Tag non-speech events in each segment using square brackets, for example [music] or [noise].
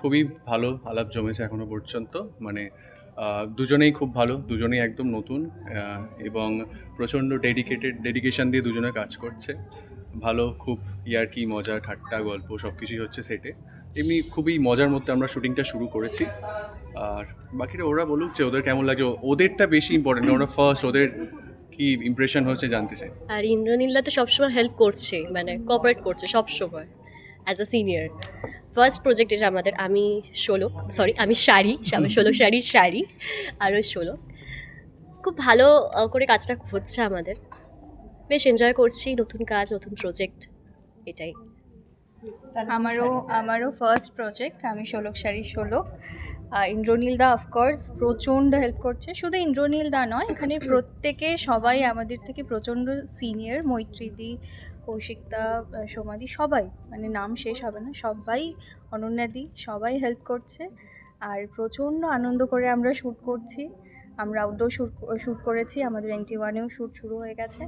খুবই ভালো আলাপ জমেছে এখনও পর্যন্ত। মানে দুজনেই খুব ভালো, দুজনেই একদম নতুন এবং প্রচণ্ড ডেডিকেটেড ডেডিকেশন দিয়ে দুজনে কাজ করছে। ভালো, খুব ইয়ার্কি, মজা, ঠাট্টা, গল্প সব কিছুই হচ্ছে সেটে এমনি খুবই মজার মধ্যে আমরা শুটিংটা শুরু করেছি। আর বাকিটা ওরা বলুক যে ওদের কেমন লাগছে ওদেরটা বেশি ইম্পর্টেন্ট ওরা ফার্স্ট ওদের কি ইমপ্রেশন হচ্ছে জানতে চাই। আর ইন্দ্রনীলদা তো সবসময় হেল্প করছে মানে কোঅপারেট করছে সবসময়। As a senior first project এটা আমাদের আমি ষোলক সরি আমি শাড়ি আমি ষোলো শাড়ি শাড়ি আরও ওই ষোলক খুব ভালো করে কাজটা হচ্ছে আমাদের। বেশ এনজয় করছি নতুন কাজ নতুন প্রজেক্ট এটাই। আমারও আমারও ফার্স্ট প্রজেক্ট আমি ষোলক শাড়ি ষোলক ইন্দ্রনীল দা অফকোর্স প্রচণ্ড হেল্প করছে। শুধু ইন্দ্রনীল দা নয় এখানে প্রত্যেকে সবাই আমাদের থেকে প্রচণ্ড সিনিয়র মৈত্রীদি কৌশিকদা সোমাদি সবাই মানে নাম শেষ হবে না সবাই অনন্যাদি সবাই হেল্প করছে। আর প্রচণ্ড আনন্দ করে আমরা শ্যুট করছি। আমরা আউটডোর শ্যুট শ্যুট করেছি আমাদের এনটি ওয়ানেও শ্যুট শুরু হয়ে গেছে।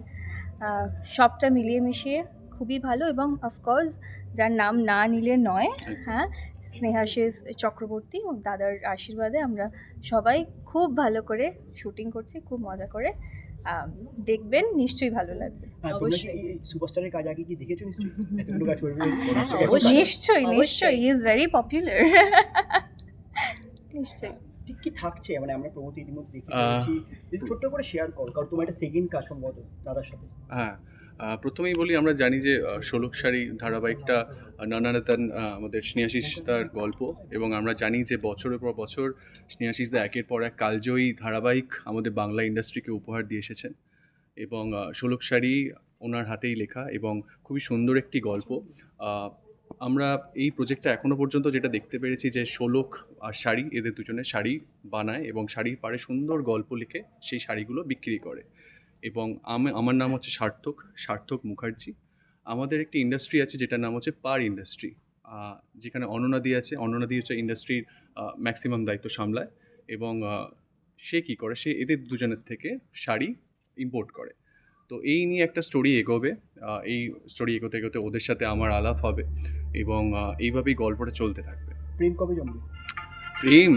সবটা মিলিয়ে মিশিয়ে খুবই ভালো এবং অফকোর্স যার নাম না নিলে নয় হ্যাঁ স্নেহাশিস চক্রবর্তী ও দাদার আশীর্বাদে আমরা সবাই খুব ভালো করে শুটিং করছি খুব মজা করে। দেখবেন নিশ্চয়ই ভালো লাগবে। হ্যাঁ, তোমরা সুপারস্টারের কাজ আগে কি দেখেছ নিশ্চয়ই? অবশ্যই। নিশ্চয়ই নিশ্চয়ই। ইজ ভেরি পপুলার নিশ্চয়ই। ঠিক কি থাকছে? মানে আমরা প্রমোতে ইতিমধ্যে দেখে ছোট্ট করে শেয়ার কর কারণ তোমার একটা সেকেন্ড কাজ সম্ভবত দাদার সাথে। হ্যাঁ। প্রথমেই বলি আমরা জানি যে ষোলক শাড়ি ধারাবাহিকটা আহ, নানারতন আমাদের স্নেহাশিস তার গল্প এবং আমরা জানি যে বছরের পর বছর স্নেহাশিস দা একের পর এক কালজয়ী ধারাবাহিক আমাদের বাংলা ইন্ডাস্ট্রিকে উপহার দিয়ে এসেছেন এবং ষোলক শাড়ি ওনার হাতেই লেখা এবং খুবই সুন্দর একটি গল্প। আমরা এই প্রজেক্টটা এখনও পর্যন্ত যেটা দেখতে পেরেছি যে ষোলক আর শাড়ি এদের দুজনে শাড়ি বানায় এবং শাড়ির পাড়ে সুন্দর গল্প লিখে সেই শাড়িগুলো বিক্রি করে। এবং আমি, আমার নাম হচ্ছে সার্থক সার্থক মুখার্জি। আমাদের একটি ইন্ডাস্ট্রি আছে যেটার নাম হচ্ছে পার ইন্ডাস্ট্রি যেখানে অননাদি আছে। অননাদি হচ্ছে ইন্ডাস্ট্রির ম্যাক্সিমাম দায়িত্ব সামলায় এবং সে কী করে? সে এদের দুজনের থেকে শাড়ি ইম্পোর্ট করে। তো এই নিয়ে একটা স্টোরি এগোবে। এই স্টোরি এগোতে এগোতে ওদের সাথে আমার আলাপ হবে এবং এইভাবেই গল্পটা চলতে থাকবে। প্রেম কবে জমবে প্রেম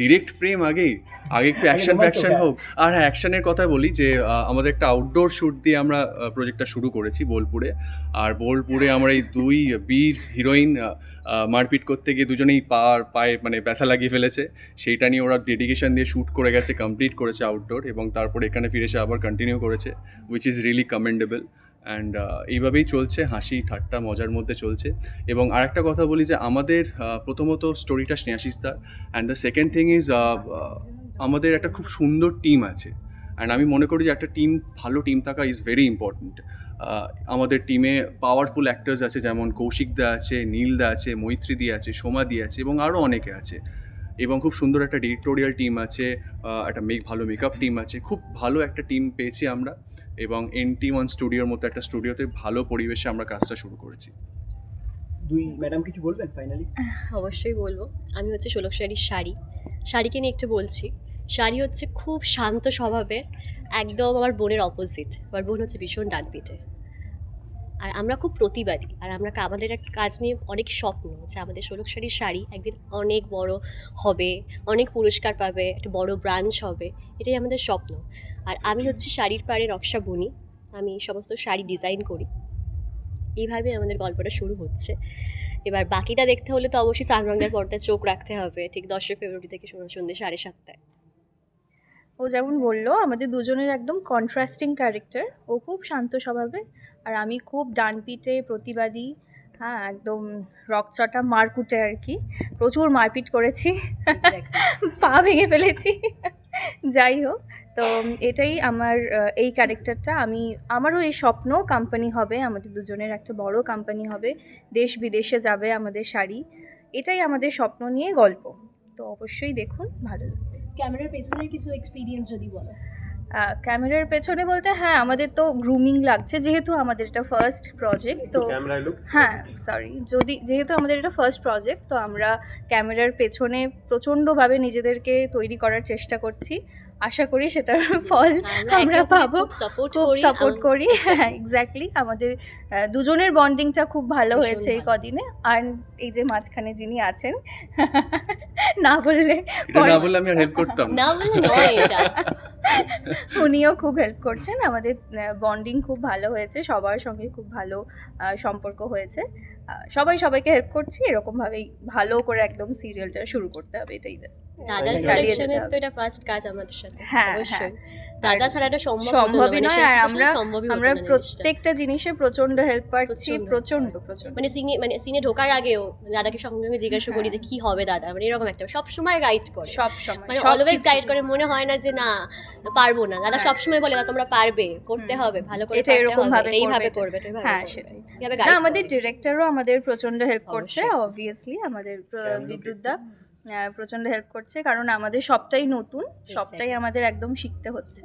ডিরেক্ট প্রেম আগেই আগে একটু অ্যাকশন ফ্যাকশন হোক, হোক। আর হ্যাঁ অ্যাকশনের কথা বলি যে আমাদের একটা আউটডোর শ্যুট দিয়ে আমরা প্রজেক্টটা শুরু করেছি বোলপুরে। আর বোলপুরে আমরা এই দুই বীর হিরোইন মারপিট করতে গিয়ে দুজনেই পা পায়ে মানে ব্যথা লাগিয়ে ফেলেছে। সেইটা নিয়ে ওরা ডেডিকেশন দিয়ে শ্যুট করে গেছে কমপ্লিট করেছে আউটডোর এবং তারপরে এখানে ফিরে এসে আবার কন্টিনিউ করেছে which is really commendable and এইভাবেই চলছে, হাসি, ঠাট্টা, মজার মধ্যে চলছে। এবং আরেকটা কথা বলি যে, আমাদের প্রথমত স্টোরিটা স্নেহাশিস্তার and the second thing is আমাদের একটা খুব সুন্দর টিম আছে। অ্যান্ড আমি মনে করি যে, একটা টিম ভালো টিম থাকা ইজ ভেরি ইম্পর্ট্যান্ট আমাদের টিমে পাওয়ারফুল অ্যাক্টার্স আছে, যেমন কৌশিক দা আছে, নীল দা আছে মৈত্রীদি আছে সোমাদি আছে, এবং আরও অনেকে আছে। এবং খুব সুন্দর একটা ডিরেক্টোরিয়াল টিম আছে একটা মেক ভালো মেকআপ টিম আছে। খুব ভালো একটা টিম পেয়েছি আমরা এবং এন টি ওয়ান স্টুডিওর মতো একটা স্টুডিওতে ভালো পরিবেশে আমরা কাজটা শুরু করেছি। দুই ম্যাডাম কিছু বলবেন ফাইনালি অবশ্যই বলব। আমি হচ্ছে ষোলক শাড়ির শাড়ি। শাড়িকে নিয়ে একটু বলছি। শাড়ি হচ্ছে খুব শান্ত স্বভাবের একদম আমার বোনের অপোজিট আমার বোন হচ্ছে ভীষণ ডাকপিটে আর আমরা খুব প্রতিবাদী। আর আমরা আমাদের একটা কাজ নিয়ে অনেক স্বপ্ন যে আমাদের ষোলক শাড়ির শাড়ি একদিন অনেক বড় হবে অনেক পুরস্কার পাবে একটা বড় ব্রাঞ্চ হবে এটাই আমাদের স্বপ্ন। আর আমি হচ্ছে শাড়ির পাড়ে নকশা বুনি। আমি সমস্ত শাড়ি ডিজাইন করি। এইভাবে আমাদের গল্পটা শুরু হচ্ছে। এবার বাকিটা দেখতে হলে তো অবশ্যই সানবাংলার [laughs] পর্দায় চোখ রাখতে হবে। ঠিক দশই ফেব্রুয়ারি থেকে শোনা সন্ধ্যে সাড়ে সাতটায়। ও যেমন বলল আমাদের দুজনের একদম কন্ট্রাস্টিং ক্যারেক্টার ও খুব শান্ত স্বভাবের আর আমি খুব ডানপিটে প্রতিবাদী হ্যাঁ একদম রকচটা মারকুটে আর কি। প্রচুর মারপিট করেছি। পা ভেঙে ফেলেছি। যাই হোক তো এটাই আমার এই ক্যারেক্টারটা। আমি আমারও এই স্বপ্ন কোম্পানি হবে আমাদের দুজনের একটা বড় কোম্পানি হবে। দেশ বিদেশে যাবে আমাদের শাড়ি। এটাই আমাদের স্বপ্ন নিয়ে গল্প। তো অবশ্যই দেখুন ভালো লাগবে। ক্যামেরার পেছনের কিছু এক্সপিরিয়েন্স যদি বলো। ক্যামেরার পেছনে বলতে হ্যাঁ আমাদের তো গ্রুমিং লাগছে যেহেতু আমাদের এটা ফার্স্ট প্রজেক্ট তো হ্যাঁ সরি যদি যেহেতু আমাদের এটা ফার্স্ট প্রজেক্ট তো আমরা ক্যামেরার পেছনে প্রচণ্ডভাবে নিজেদেরকে তৈরি করার চেষ্টা করছি। আশা করি সেটার ফল আমরা পাবো। সাপোর্ট করি সাপোর্ট করি। হ্যাঁ এক্স্যাক্টলি আমাদের দুজনের বন্ডিংটা খুব ভালো হয়েছে এই কদিনে। আর এই যে মাঝখানে যিনি আছেন [laughs] না বললে না বললে আমি হেল্প করতাম। না না বলে নয় এটা। [laughs] উনিও খুব হেল্প করছেন। আমাদের বন্ডিং খুব ভালো হয়েছে। সবার সঙ্গে খুব ভালো সম্পর্ক হয়েছে। সবাই সবাইকে হেল্প করছি এরকম এরকমভাবেই ভালো করে একদম সিরিয়ালটা শুরু করতে হবে এটাই যে। চালিয়ে যেতে হবে। তো এটা ফার্স্ট কাজ আমাদের সাথে হ্যাঁ, অবশ্যই। দাদা ছাড়া এটা সম্ভব সম্ভবই মানে নয় আর আমরা আমরা প্রত্যেকটা জিনিসে প্রচণ্ড হেল্প পাচ্ছি প্রচণ্ড প্রচণ্ড মানে সিনে মানে সিনে ঢোকার আগেও দাদাকে সঙ্গে সঙ্গে জিজ্ঞাসা করি যে কি হবে দাদা? মানে এরকম একটা সব সময় গাইড করে। সব সময় মানে অলওয়েজ গাইড করে মনে হয় না যে না পারব না। দাদা হ্যাঁ। সবসময় বলে না তোমরা পারবে করতে হবে ভালো করে এটা এরকম ভাবে এইভাবে করবে, হ্যাঁ, সেটাই। আমাদের ডিরেক্টরও আমাদের প্রচণ্ড হেল্প করছে। অবভিয়াসলি আমাদের বিদ্যুৎ দা। প্রচণ্ড হেল্প করছে। কারণ আমাদের সবটাই নতুন সবটাই আমাদের একদম শিখতে হচ্ছে।